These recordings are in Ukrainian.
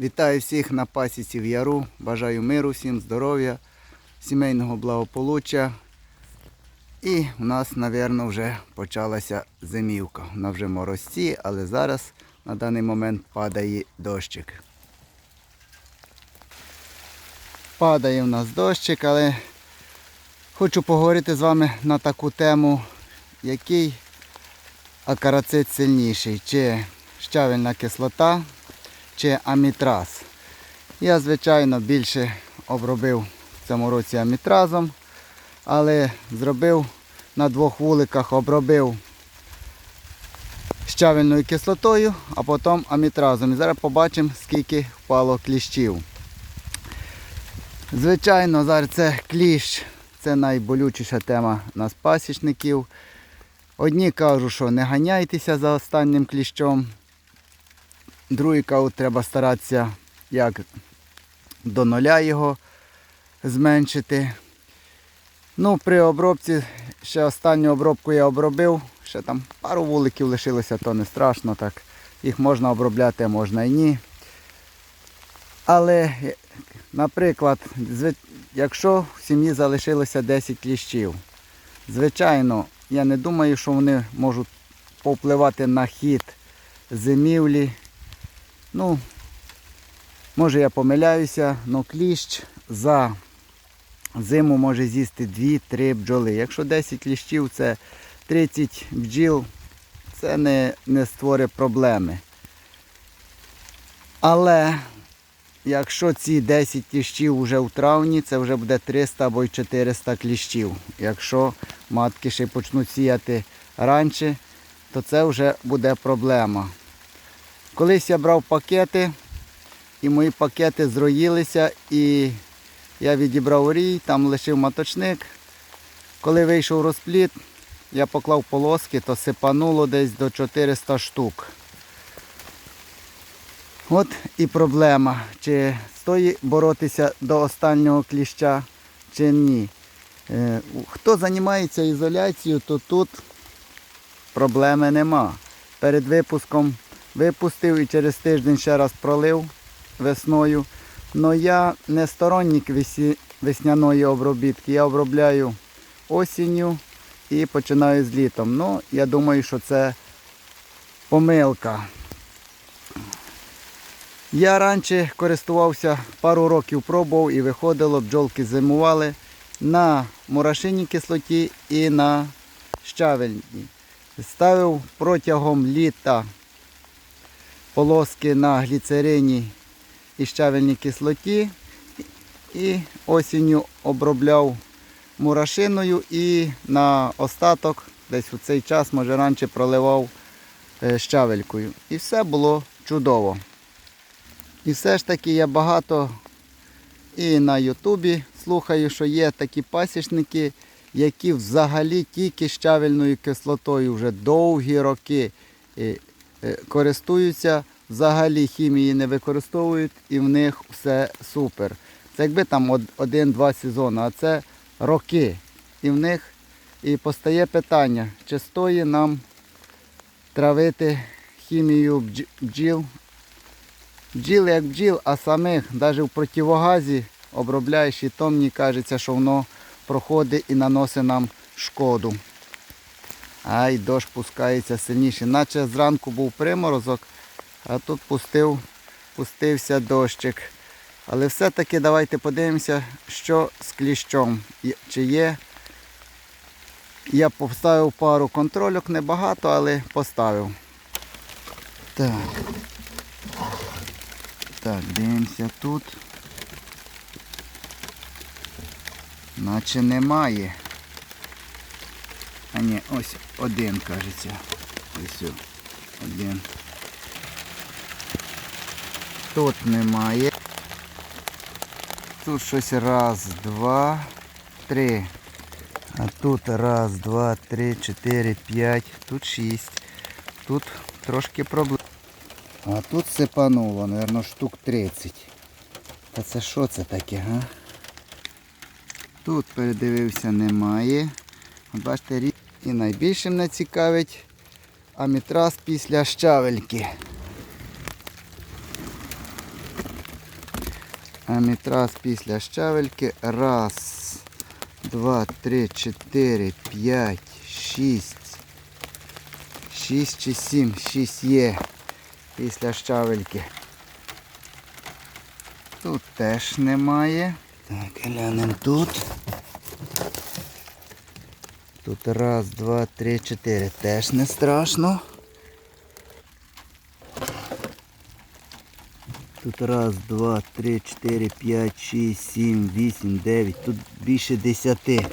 Вітаю всіх на пасіці в Яру. Бажаю миру, всім здоров'я, сімейного благополуччя. І у нас, мабуть, вже почалася зимівка. Вона вже морозці, але зараз на даний момент падає дощик. Падає в нас дощик, але хочу поговорити з вами на таку тему, який акарацит сильніший, чи щавельна кислота, чи амітраз. Я, звичайно, більше обробив в цьому році амітразом, але зробив на двох вуликах, обробив щавельною кислотою, а потім амітразом. І зараз побачимо, скільки впало кліщів. Звичайно, зараз це кліщ, це найболючіша тема нас пасічників. Одні кажуть, що не ганяйтеся за останнім кліщом. Другі кажуть, треба старатися як до нуля його зменшити. Ну, при обробці, ще останню обробку я обробив, ще там пару вуликів лишилося, то не страшно так. Їх можна обробляти, можна і ні. Але, наприклад, якщо в сім'ї залишилося 10 кліщів, звичайно, я не думаю, що вони можуть повпливати на хід зимівлі. Ну, може я помиляюся, але кліщ за зиму може з'їсти 2-3 бджоли. Якщо 10 кліщів це 30 бджіл, це не, не створить проблеми. Але якщо ці 10 кліщів вже у травні, це вже буде 300 або 400 кліщів. Якщо матки ще почнуть сіяти раніше, то це вже буде проблема. Колись я брав пакети, і мої пакети зроїлися, і я відібрав рій, там лишив маточник. Коли вийшов розпліт, я поклав полоски, то сипануло десь до 400 штук. От і проблема, чи стоїть боротися до останнього кліща, чи ні. Е, Хто займається ізоляцією, то тут проблеми нема. Перед випуском випустив і через тиждень ще раз пролив весною. Но я не сторонник весняної обробітки. Я обробляю осінню і починаю з літом. Ну, я думаю, що це помилка. Я раніше користувався пару років пробував і виходило, бджолки зимували на мурашиній кислоті і на щавельній. Ставив протягом літа полоски на гліцерині і щавельній кислоті. І осінню обробляв мурашиною і на остаток, десь у цей час, може раніше проливав е, щавелькою. І все було чудово. І все ж таки я багато і на Ютубі слухаю, що є такі пасічники, які взагалі тільки щавельною кислотою вже довгі роки е, користуються, взагалі хімії не використовують і в них все супер. Це якби там один-два сезони, а це роки. І в них і постає питання, чи стоїть нам травити хімію бджіл бджіл як бджіл, а самих навіть в противогазі обробляєш і то мені кажеться, що воно проходить і наносить нам шкоду. Ай, дощ пускається сильніше. Наче зранку був приморозок, а тут пустив, пустився дощик. Але все-таки давайте подивимося, що з кліщом. Чи є. Я поставив пару контрольок, небагато, але поставив. Так. Так, дивимося тут. Наче немає. Ні, ось один, кажеться. Ось один. Тут немає. Тут щось раз, два, три. А тут раз, два, три, чотири, п'ять. Тут шість. Тут трошки проблем. А тут сипануло, мабуть, штук 30. Та це що це таке, га? Тут передивився немає. Бачите, рі- і найбільше мене цікавить амітраз після щавельки. амітраз після щавельки. Раз, два, три, чотири, п'ять, шість. Шість чи сім. Шість є після щавельки. Тут теж немає. Так, глянемо тут. Тут раз, два, три, чотири. Теж не страшно. Тут раз, два, три, чотири, п'ять, шість, сім, вісім, дев'ять. Тут більше десяти.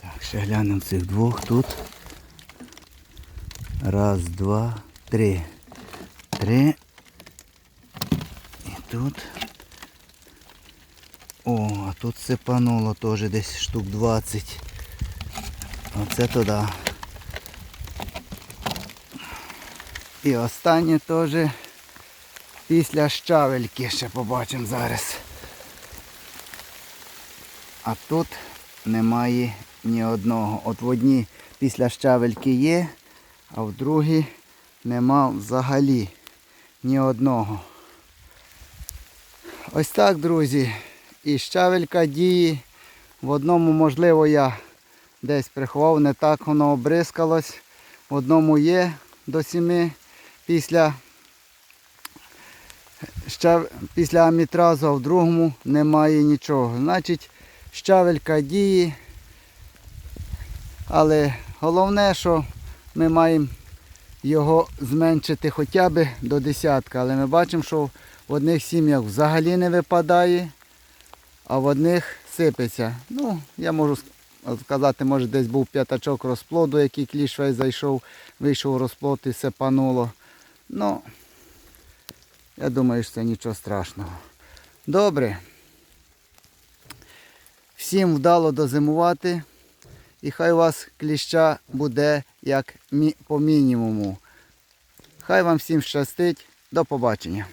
Так, ще глянемо цих двох тут. Раз, два, три. Три. І тут. О, а тут сипануло теж десь штук 20. Оце туди. І останнє теж після щавельки ще побачимо зараз. А тут немає ні одного. От в одній після щавельки є, а в другій нема взагалі ні одного. Ось так, друзі. І щавелька діє. В одному, можливо, я десь приховав, не так воно обрискалось. В одному є до сіми після, щав... після амітразу, а в другому немає нічого. Значить, щавелька діє. Але головне, що ми маємо його зменшити хоча б до десятка. Але ми бачимо, що в одних сім'ях взагалі не випадає, а в одних сипеться. Ну, я можу сказати, може десь був п'ятачок розплоду, який кліш весь зайшов, вийшов розплод і сипануло. Ну, я думаю, що це нічого страшного. Добре. Всім вдало дозимувати. І хай у вас кліща буде як по мінімуму. Хай вам всім щастить. До побачення.